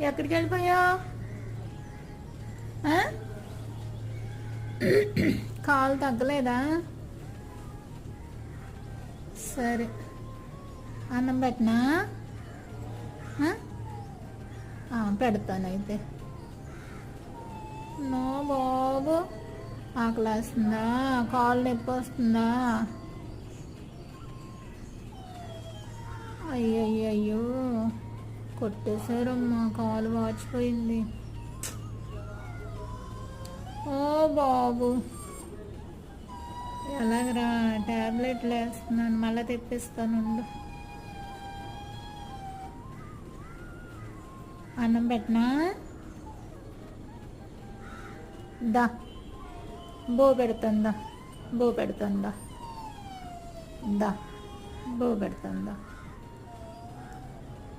ఎక్కడికి వెళ్ళిపోయావు? కాలు తగ్గలేదా? సరే. అన్నం పెట్టనా? పెడతాను అయితే. నో బాబు. ఆకలేస్తుందా? కాలు నొప్పి వస్తుందా? అయ్యయ్యో కొట్టేశారమ్మా కాలు వాచిపోయింది. ఓ బాబు. ఎలాగరా ట్యాబ్లెట్లు వేస్తున్నాను మళ్ళీ తెప్పిస్తానుండు అన్నం పెట్టినా? దా. బో పెడుతుందా బో పెడుతుందా దా. బో పెడుతుందా